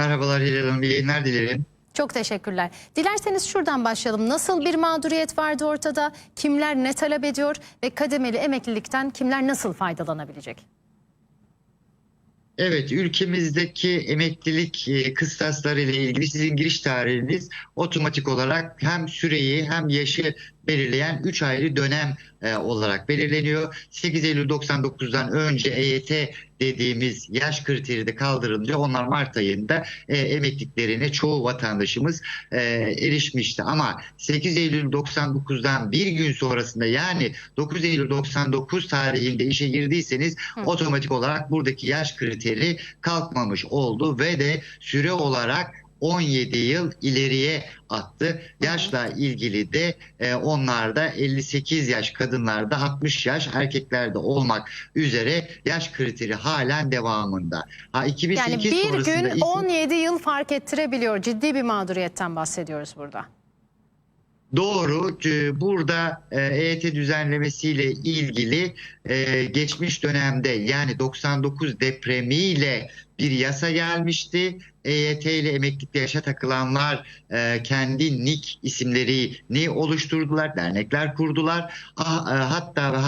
Merhabalar Hilal Hanım, iyi yayınlar dilerim. Çok teşekkürler. Dilerseniz şuradan başlayalım. Nasıl bir mağduriyet vardı ortada? Kimler ne talep ediyor? Ve kademeli emeklilikten kimler nasıl faydalanabilecek? Evet, ülkemizdeki emeklilik e, kıstasları ile ilgili sizin giriş tarihiniz otomatik olarak hem süreyi hem yaşı belirleyen 3 ayrı dönem e, olarak belirleniyor. 8 Eylül 99'dan önce EYT dediğimiz yaş kriteri de kaldırılınca onlar Mart ayında e, emekliliklerine çoğu vatandaşımız e, erişmişti. Ama 8 Eylül 99'dan bir gün sonrasında yani 9 Eylül 99 tarihinde işe girdiyseniz Hı. otomatik olarak buradaki yaş kriteri kalkmamış oldu ve de süre olarak 17 yıl ileriye attı. Yaşla ilgili de e, onlarda 58 yaş kadınlarda 60 yaş erkeklerde olmak üzere yaş kriteri halen devamında. Ha 2008 Yani bir gün ise- 17 yıl fark ettirebiliyor. Ciddi bir mağduriyetten bahsediyoruz burada. Doğru. Burada e, EYT düzenlemesiyle ilgili e, geçmiş dönemde yani 99 depremiyle bir yasa gelmişti. EYT ile emeklilikte yaşa takılanlar e, kendi NIK isimlerini oluşturdular, dernekler kurdular. Ah, e, Hatta hatta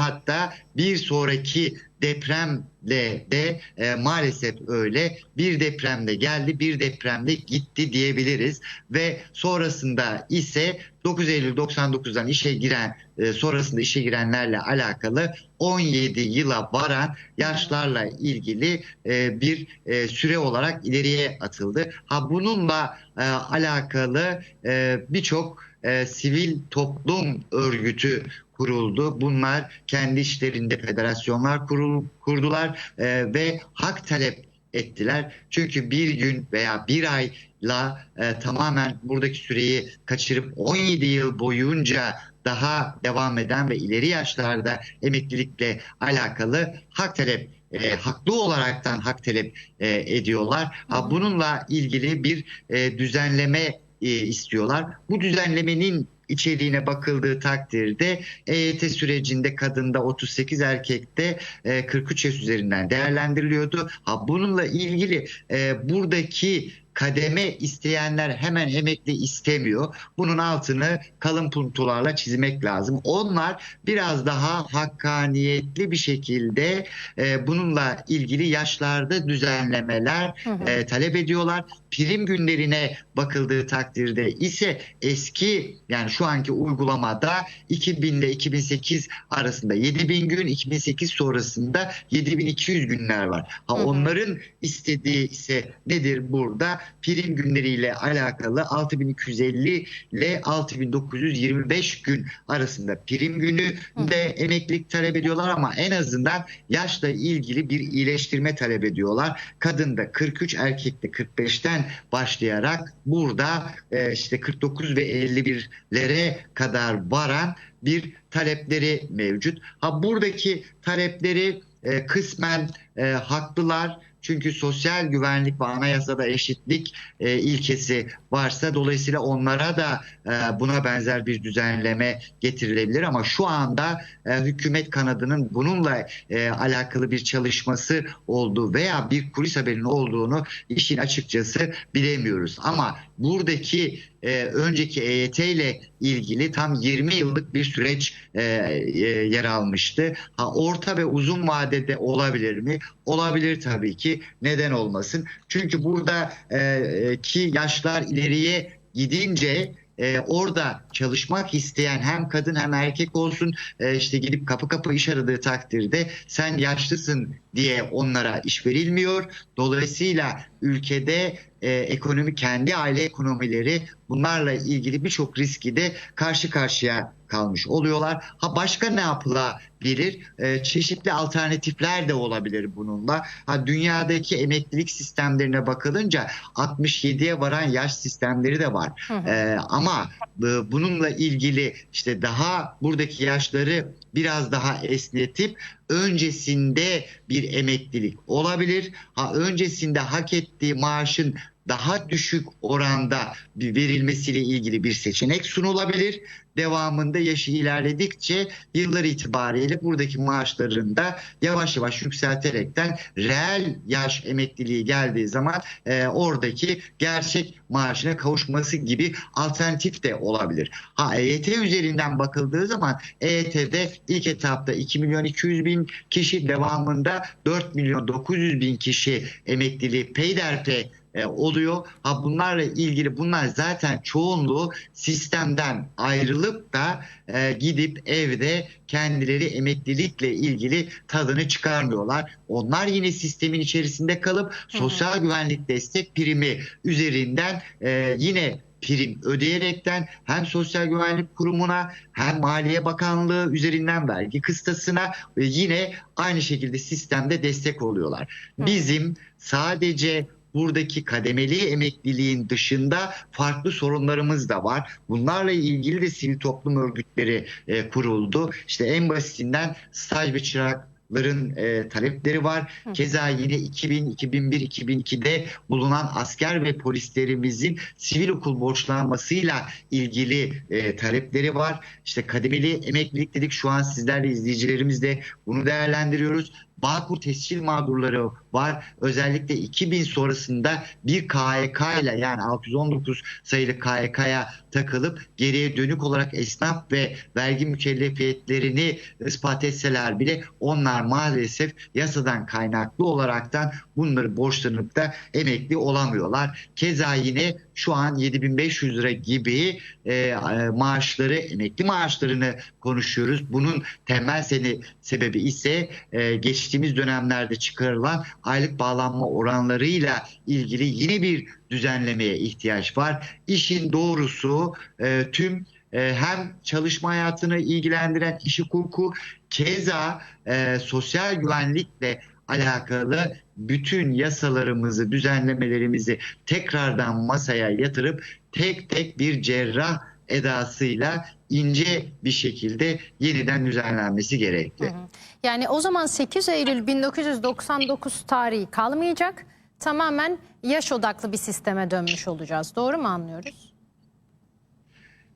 bir sonraki depremle de e, maalesef öyle bir depremde geldi, bir depremde gitti diyebiliriz ve sonrasında ise 9 Eylül 99'dan işe giren e, sonrasında işe girenlerle alakalı 17 yıla varan yaşlarla ilgili e, bir e, süre olarak ileriye atıldı. Ha bununla e, alakalı e, birçok e, sivil toplum örgütü kuruldu. Bunlar kendi işlerinde federasyonlar kurul, kurdular e, ve hak talep ettiler. Çünkü bir gün veya bir ayla e, tamamen buradaki süreyi kaçırıp 17 yıl boyunca daha devam eden ve ileri yaşlarda emeklilikle alakalı hak talep e, haklı olaraktan hak talep e, ediyorlar. Ha, bununla ilgili bir e, düzenleme e, istiyorlar. Bu düzenlemenin içeriğine bakıldığı takdirde EYT sürecinde kadında 38 erkekte e, 43 yaş üzerinden değerlendiriliyordu. Ha bununla ilgili e, buradaki kademe isteyenler hemen emekli istemiyor. Bunun altını kalın puntolarla çizmek lazım. Onlar biraz daha hakkaniyetli bir şekilde e, bununla ilgili yaşlarda düzenlemeler Hı hı. e, talep ediyorlar. Prim günlerine bakıldığı takdirde ise eski yani şu anki uygulamada 2000 ile 2008 arasında 7000 gün, 2008 sonrasında 7200 günler var. Ha, Hı hı. onların istediği ise nedir burada? Prim günleriyle alakalı 6250 ile 6925 gün arasında prim günü de emeklilik talep ediyorlar ama en azından yaşla ilgili bir iyileştirme talep ediyorlar. Kadında 43 erkekte 45'ten başlayarak burada e, işte 49 ve 51'lere kadar varan bir talepleri mevcut. Ha buradaki talepleri e, kısmen e, haklılar. Çünkü sosyal güvenlik ve anayasada eşitlik e, ilkesi varsa dolayısıyla onlara da e, buna benzer bir düzenleme getirilebilir ama şu anda e, hükümet kanadının bununla e, alakalı bir çalışması olduğu veya bir kulis haberinin olduğunu işin açıkçası bilemiyoruz. Ama buradaki e, önceki EYT ile ilgili tam 20 yıllık bir süreç e, e, yer almıştı. Ha, orta ve uzun vadede olabilir mi? Olabilir tabii ki. Neden olmasın? Çünkü burada e, yaşlar ileriye gidince e, orada çalışmak isteyen hem kadın hem erkek olsun e, işte gidip kapı kapı iş aradığı takdirde sen yaşlısın diye onlara iş verilmiyor. Dolayısıyla ülkede e, ekonomi kendi aile ekonomileri bunlarla ilgili birçok riski de karşı karşıya kalmış oluyorlar. Ha başka ne yapılabilir? E, çeşitli alternatifler de olabilir bununla. Ha dünyadaki emeklilik sistemlerine bakılınca 67'ye varan yaş sistemleri de var. Hı hı. Ee, ama e, bununla ilgili işte daha buradaki yaşları biraz daha esnetip öncesinde bir emeklilik olabilir. Ha öncesinde hak ettiği maaşın daha düşük oranda verilmesiyle ilgili bir seçenek sunulabilir. Devamında yaşı ilerledikçe yıllar itibariyle buradaki maaşlarını da yavaş yavaş yükselterekten reel yaş emekliliği geldiği zaman e, oradaki gerçek maaşına kavuşması gibi alternatif de olabilir. Ha EYT üzerinden bakıldığı zaman EYT'de ilk etapta 2 milyon 200 bin kişi devamında 4 milyon 900 bin kişi emekliliği peyderpey e, oluyor. Ha bunlarla ilgili bunlar zaten çoğunluğu sistemden ayrılıp da e, gidip evde kendileri emeklilikle ilgili tadını çıkarmıyorlar. Onlar yine sistemin içerisinde kalıp sosyal güvenlik destek primi üzerinden e, yine prim ödeyerekten hem Sosyal Güvenlik Kurumu'na hem Maliye Bakanlığı üzerinden vergi kıstasına yine aynı şekilde sistemde destek oluyorlar. Bizim sadece buradaki kademeli emekliliğin dışında farklı sorunlarımız da var. Bunlarla ilgili de sivil toplum örgütleri e, kuruldu. İşte en basitinden staj ve çırakların e, talepleri var. Hı. Keza yine 2000, 2001, 2002'de bulunan asker ve polislerimizin sivil okul borçlanmasıyla ilgili e, talepleri var. İşte kademeli emeklilik dedik. Şu an sizlerle izleyicilerimiz de bunu değerlendiriyoruz. Bağkur tescil mağdurları var. Özellikle 2000 sonrasında bir KYK ile yani 619 sayılı KYK'ya takılıp geriye dönük olarak esnaf ve vergi mükellefiyetlerini ispat etseler bile onlar maalesef yasadan kaynaklı olaraktan bunları borçlanıp da emekli olamıyorlar. Keza yine şu an 7500 lira gibi e, e, maaşları, emekli maaşlarını konuşuyoruz. Bunun temel seni sebebi ise e, geçtiğimiz dönemlerde çıkarılan aylık bağlanma oranlarıyla ilgili yine bir düzenlemeye ihtiyaç var. İşin doğrusu e, tüm e, hem çalışma hayatını ilgilendiren iş hukuku keza e, sosyal güvenlikle alakalı bütün yasalarımızı, düzenlemelerimizi tekrardan masaya yatırıp tek tek bir cerrah edasıyla ince bir şekilde yeniden düzenlenmesi gerekli. Yani o zaman 8 Eylül 1999 tarihi kalmayacak. Tamamen yaş odaklı bir sisteme dönmüş olacağız. Doğru mu anlıyoruz?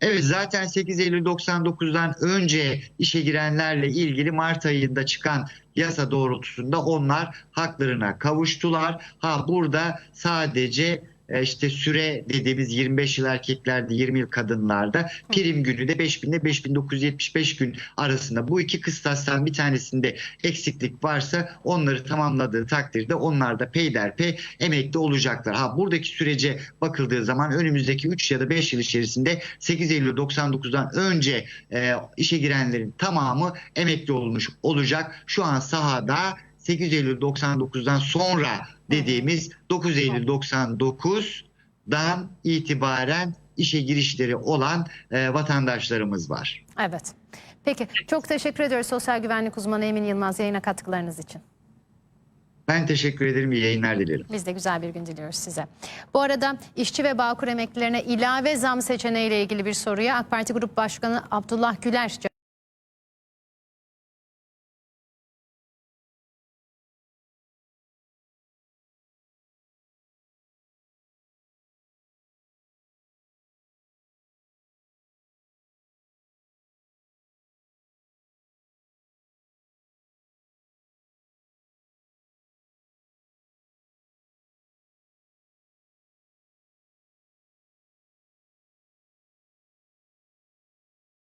Evet zaten 8 Eylül 99'dan önce işe girenlerle ilgili Mart ayında çıkan yasa doğrultusunda onlar haklarına kavuştular. Ha burada sadece işte süre dediğimiz 25 yıl erkeklerde 20 yıl kadınlarda prim günü de 5000 ile 5975 gün arasında bu iki kıstastan bir tanesinde eksiklik varsa onları tamamladığı takdirde onlar da peyderpey emekli olacaklar. Ha buradaki sürece bakıldığı zaman önümüzdeki 3 ya da 5 yıl içerisinde 8 Eylül 99'dan önce e, işe girenlerin tamamı emekli olmuş olacak. Şu an sahada 8 Eylül 99'dan sonra dediğimiz 9 Eylül 99'dan itibaren işe girişleri olan e, vatandaşlarımız var. Evet. Peki çok teşekkür ediyoruz sosyal güvenlik uzmanı Emin Yılmaz yayına katkılarınız için. Ben teşekkür ederim. İyi yayınlar dilerim. Biz de güzel bir gün diliyoruz size. Bu arada işçi ve bağkur emeklilerine ilave zam seçeneğiyle ilgili bir soruya AK Parti Grup Başkanı Abdullah Güler